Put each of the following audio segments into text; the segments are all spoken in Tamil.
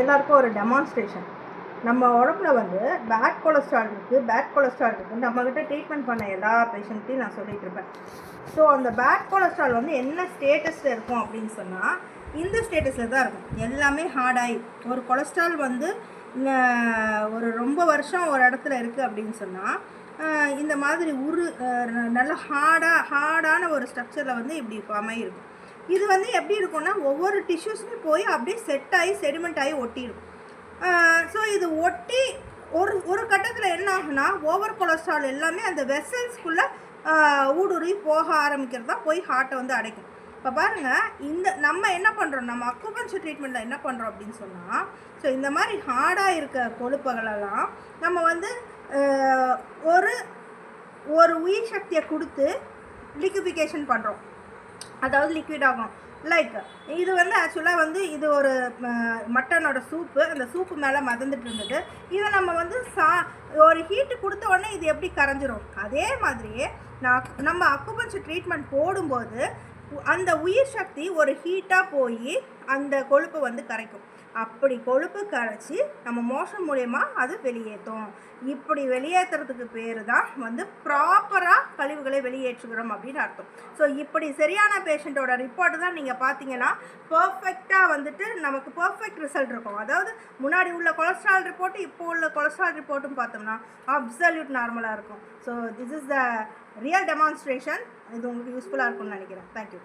எல்லாருக்கும் ஒரு டெமான்ஸ்ட்ரேஷன் நம்ம உடம்புல வந்து பேட் கொலஸ்ட்ரால் இருக்குது பேட் கொலஸ்ட்ரால் இருக்குது நம்மக்கிட்ட ட்ரீட்மெண்ட் பண்ண எல்லா பேஷண்ட்டையும் நான் சொல்லிட்டு இருப்பேன். ஸோ அந்த பேட் கொலஸ்ட்ரால் வந்து என்ன ஸ்டேட்டஸில் இருக்கும் அப்படின்னு சொன்னால் இந்த ஸ்டேட்டஸில் தான் இருக்கும். எல்லாமே ஹார்டாகி ஒரு கொலஸ்ட்ரால் வந்து ஒரு ரொம்ப வருஷம் ஒரு இடத்துல இருக்குது அப்படின்னு சொன்னால் இந்த மாதிரி உரு நல்ல ஹார்டாக ஹார்டான ஒரு ஸ்ட்ரக்சரில் வந்து இப்படி அமையிருக்கும் இது வந்து எப்படி இருக்கும்னா ஒவ்வொரு டிஷ்யூஸுமே போய் அப்படியே செட் ஆகி செடிமெண்ட் ஆகி ஒட்டிடும். ஸோ இது ஒட்டி ஒரு ஒரு கட்டத்தில் என்ன ஆகுனா ஓவர் கொலஸ்ட்ரால் எல்லாமே அந்த வெசல்ஸ்குள்ளே ஊடுருவி போக ஆரம்பிக்கிறது தான் போய் ஹார்ட்டை வந்து அடைக்கும். இப்போ பாருங்கள் இந்த நம்ம என்ன பண்ணுறோம் நம்ம அக்குபஞ்சர் ட்ரீட்மெண்ட்டில் என்ன பண்ணுறோம் அப்படின்னு சொன்னால் ஸோ இந்த மாதிரி ஹார்டாக இருக்க கொழுப்புகளெல்லாம் நம்ம வந்து ஒரு ஒரு உயிர் சக்தியை கொடுத்து லிக்விஃபிகேஷன் பண்ணுறோம் அதாவது லிக்விட் ஆகும். லைக் இது வந்து ஆக்சுவலாக வந்து இது ஒரு மட்டனோட சூப்பு அந்த சூப்பு மேலே மதந்துட்டு இருந்தது. இதை நம்ம வந்து சா ஒரு ஹீட்டு கொடுத்த உடனே இது எப்படி கரைஞ்சிரும்? அதே மாதிரியே நான் நம்ம அக்குபஞ்சு ட்ரீட்மெண்ட் போடும்போது அந்த உயிர் சக்தி ஒரு ஹீட்டாக போய் அந்த கொழுப்பை வந்து கரைக்கும். அப்படி கொழுப்பு கரைச்சி நம்ம மோஷன் மூலயமா அது வெளியேற்றும் இப்படி வெளியேற்றுறதுக்கு பேர் தான் வந்து ப்ராப்பராக கழிவுகளை வெளியேற்றுகிறோம் அப்படின்னு அர்த்தம். ஸோ இப்படி சரியான பேஷண்ட்டோட ரிப்போர்ட் தான் நீங்கள் பார்த்தீங்கன்னா பர்ஃபெக்டாக வந்துட்டு நமக்கு பர்ஃபெக்ட் ரிசல்ட் இருக்கும். அதாவது முன்னாடி உள்ள கொலஸ்ட்ரால் ரிப்போர்ட்டு இப்போ உள்ள கொலஸ்ட்ரால் ரிப்போர்ட்டும் பார்த்தோம்னா அப்சல்யூட் நார்மலாக இருக்கும். So this is the real demonstration இது உங்களுக்கு யூஸ்ஃபுல்லாக இருக்கும்னு நினைக்கிறேன். தேங்க்யூ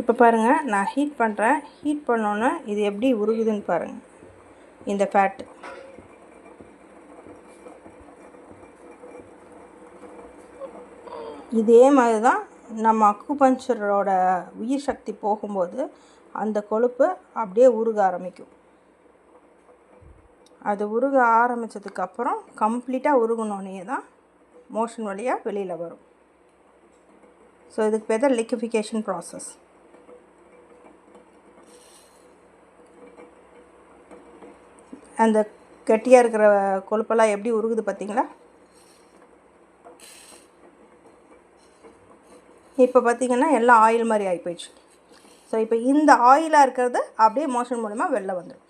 இப்போ பாருங்கள் நான் ஹீட் பண்ணுறேன் ஹீட் பண்ணோன்னே இது எப்படி உருகுதுன்னு பாருங்கள் இந்த ஃபேட்டு இதே மாதிரி தான் நம்ம அக்குபஞ்சரோட உயிர் சக்தி போகும்போது அந்த கொழுப்பு அப்படியே உருக ஆரம்பிக்கும். அது உருக ஆரம்பித்ததுக்கப்புறம் கம்ப்ளீட்டாக உருகினோடனே தான் மோஷன் வழியாக வெளியில் வரும். ஸோ இதுக்கு பேர் தான் லிக்விஃபிகேஷன் ப்ராசஸ் அந்த கெட்டியாக இருக்கிற கொழுப்பெல்லாம் எப்படி உருகுது பார்த்தீங்களா? இப்போ பார்த்திங்கன்னா எல்லாம் ஆயில் மாதிரி ஆகி போயிடுச்சு. ஸோ இப்போ இந்த ஆயிலாக இருக்கிறது அப்படியே மோஷன் மூலிமா வெளில வந்துடும்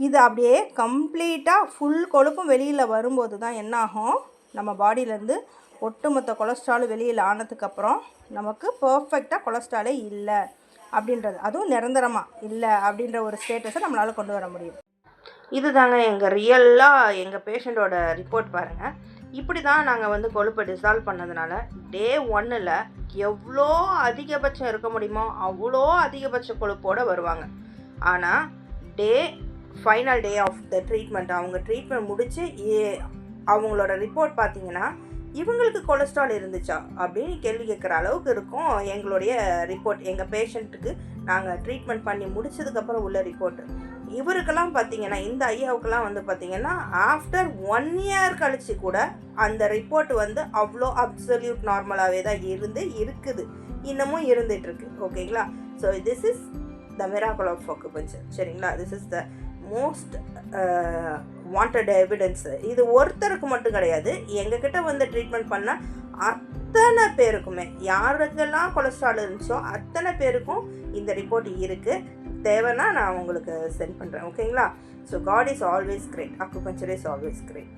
இது அப்படியே கம்ப்ளீட்டாக ஃபுல் கொழுப்பும் வெளியில் வரும்போது தான் என்ன ஆகும்? நம்ம பாடியிலேருந்து ஒட்டுமொத்த கொலஸ்ட்ராலும் வெளியில் ஆனதுக்கப்புறம் நமக்கு பர்ஃபெக்டாக கொலஸ்ட்ராலே இல்லை அப்படின்றது. அதுவும் நிரந்தரமாக இல்லை அப்படின்ற ஒரு ஸ்டேட்டஸை நம்மளால் கொண்டு வர முடியும். இது தாங்க எங்கள் ரியலாக எங்கள் பேஷண்ட்டோட ரிப்போர்ட் பாருங்கள் இப்படி தான் நாங்கள் வந்து கொழுப்பை டிசால்வ் பண்ணதுனால டே ஒன்னில் எவ்வளோ அதிகபட்சம் இருக்க முடியுமோ அவ்வளோ அதிகபட்ச கொழுப்போடு வருவாங்க. ஆனால் the final day of the treatment அவங்க ட்ரீட்மெண்ட் முடித்து அவங்களோட ரிப்போர்ட் பார்த்தீங்கன்னா இவங்களுக்கு கொலஸ்ட்ரால் இருந்துச்சா அப்படின்னு கேள்வி கேட்குற அளவுக்கு இருக்கும். எங்களுடைய ரிப்போர்ட் எங்கள் பேஷண்ட்டுக்கு நாங்கள் ட்ரீட்மெண்ட் பண்ணி முடிச்சதுக்கப்புறம் உள்ள ரிப்போர்ட்டு இவருக்கெல்லாம் பார்த்தீங்கன்னா இந்த ஐயாவுக்கெல்லாம் வந்து பார்த்தீங்கன்னா ஆஃப்டர் ஒன் இயர் கழிச்சு கூட அந்த ரிப்போர்ட் வந்து அவ்வளோ அப்சல்யூட் நார்மலாகவே தான் இருந்து இருக்குது. இன்னமும் இருந்துகிட்ருக்கு ஓகேங்களா? So this is the miracle of acupuncture சரிங்களா? This is the most wanted evidence இது ஒருத்தருக்கு மட்டும் கிடையாது. எங்ககிட்ட வந்து ட்ரீட்மெண்ட் பண்ண அத்தனை பேருக்குமே. யாருக்கெல்லாம் கொலஸ்ட்ரால் இருந்துச்சோ அத்தனை பேருக்கும் இந்த ரிப்போர்ட் இருக்குது தேவைன்னா நான் உங்களுக்கு சென்ட் பண்ணுறேன் ஓகேங்களா so God is always great acupuncture is always great